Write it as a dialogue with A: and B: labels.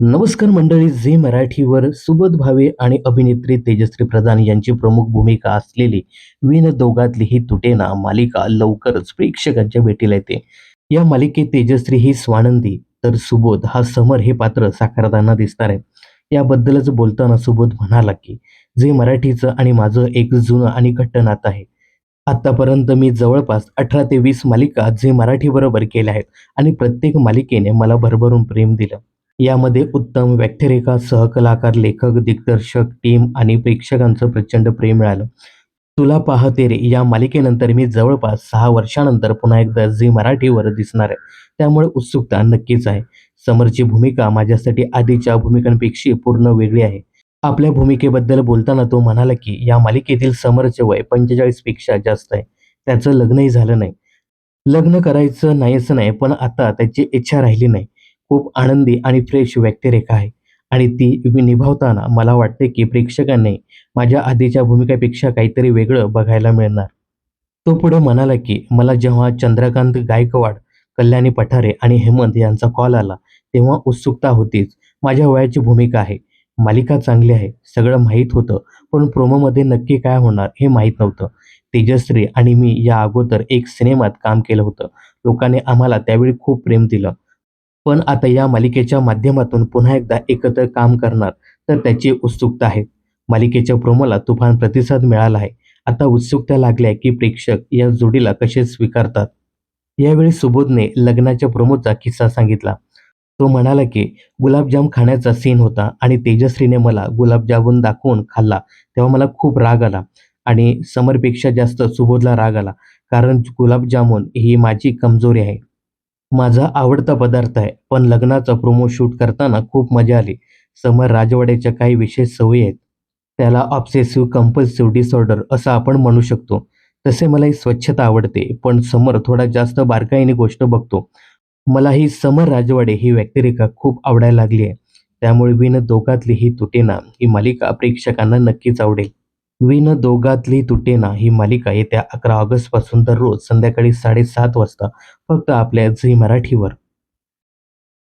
A: नमस्कार मंडळी झी मराठीवर सुबोध भावे आणि अभिनेत्री तेजश्री प्रधान यांची प्रमुख भूमिका असलेली विन दोघातली ही तुटेना मालिका लवकरच प्रेक्षकांच्या भेटीला येते. या मालिकेत तेजश्री ही स्वानंदी तर सुबोध हा समर हे पात्र साकारताना दिसणार आहे. याबद्दलच बोलताना सुबोध म्हणाला की जे मराठीचं आणि माझं एक जुनं आणि घट्ट नातं आहे. आतापर्यंत मी जवळपास अठरा ते वीस मालिका झी मराठीबरोबर केल्या आहेत आणि प्रत्येक मालिकेने मला भरभरून प्रेम दिलं. यामध्ये उत्तम व्यक्तिरेखा सहकलाकार लेखक दिग्दर्शक टीम आणि प्रेक्षकांचं प्रचंड प्रेम मिळालं. तुला पाहते रे या मालिकेनंतर मी जवळपास सहा वर्षानंतर पुन्हा एकदा झी मराठीवर दिसणार आहे. त्यामुळे उत्सुकता नक्कीच आहे. समरची भूमिका माझ्यासाठी आधीच्या भूमिकांपेक्षा पूर्ण वेगळी आहे. आपल्या भूमिकेबद्दल बोलताना तो म्हणाला की या मालिकेतील समरचे वय पंचेचाळीसपेक्षा जास्त आहे. त्याचं लग्नही झालं नाही. लग्न करायचं नाहीच नाही पण आता त्याची इच्छा राहिली नाही. खूप आनंदी आणि फ्रेश व्यक्तिरेखा आहे. आणि ती मी निभावताना मला वाटते की प्रेक्षकांनी माझ्या आधीच्या भूमिकेपेक्षा काहीतरी वेगळं बघायला मिळणार. तो पुढे म्हणाला की मला जेव्हा चंद्रकांत गायकवाड कल्याणी पठारे आणि हेमंत यांचा कॉल आला तेव्हा उत्सुकता होतीच. माझ्या वयाची भूमिका आहे. मालिका चांगली आहे. सगळं माहीत होतं. पण प्रोमोमध्ये नक्की काय होणार हे माहीत नव्हतं. तेजश्री आणि मी या अगोदर एक सिनेमात काम केलं होतं. लोकांनी आम्हाला त्यावेळी खूप प्रेम दिलं. पण आता या मालिकेच्या माध्यमातून पुन्हा एकदा एकत्र काम करणार तर त्याची उत्सुकता आहे. मालिकेच्या प्रोमोला तुफान प्रतिसाद मिळाला आहे. आता उत्सुकता लागली आहे की प्रेक्षक या जोडीला कसे स्वीकारतात. यावेळी सुबोधने लग्नाच्या प्रोमोचा किस्सा सांगितला. तो म्हणाला की गुलाबजाम खाण्याचा सीन होता आणि तेजश्रीने मला गुलाबजामुन दाखवून खाल्ला तेव्हा मला खूप राग आला आणि समरपेक्षा जास्त सुबोधला राग आला कारण गुलाबजामुन ही माझी कमजोरी आहे. माझा आवडता पदार्थ आहे. पण लग्नाचा प्रोमो शूट करताना खूप मजा आली. समर राजवाड्याच्या काही विशेष सवयी आहेत. त्याला ऑब्सेसिव्ह कंपल्सिव्ह डिसऑर्डर असं आपण म्हणू शकतो. तसे मला ही स्वच्छता आवडते. पण समर थोडा जास्त बारकाईने गोष्ट बघतो. मला ही समर राजवाडे ही व्यक्तिरेखा खूप आवडायला लागली आहे. त्यामुळे विन दोघातली ही तुटेना ही मालिका प्रेक्षकांना नक्कीच आवडेल. विन दोघातली तुटेना ही मालिका येत्या अकरा ऑगस्टपासून दररोज संध्याकाळी साडेसात वाजता फक्त आपल्या झी मराठीवर.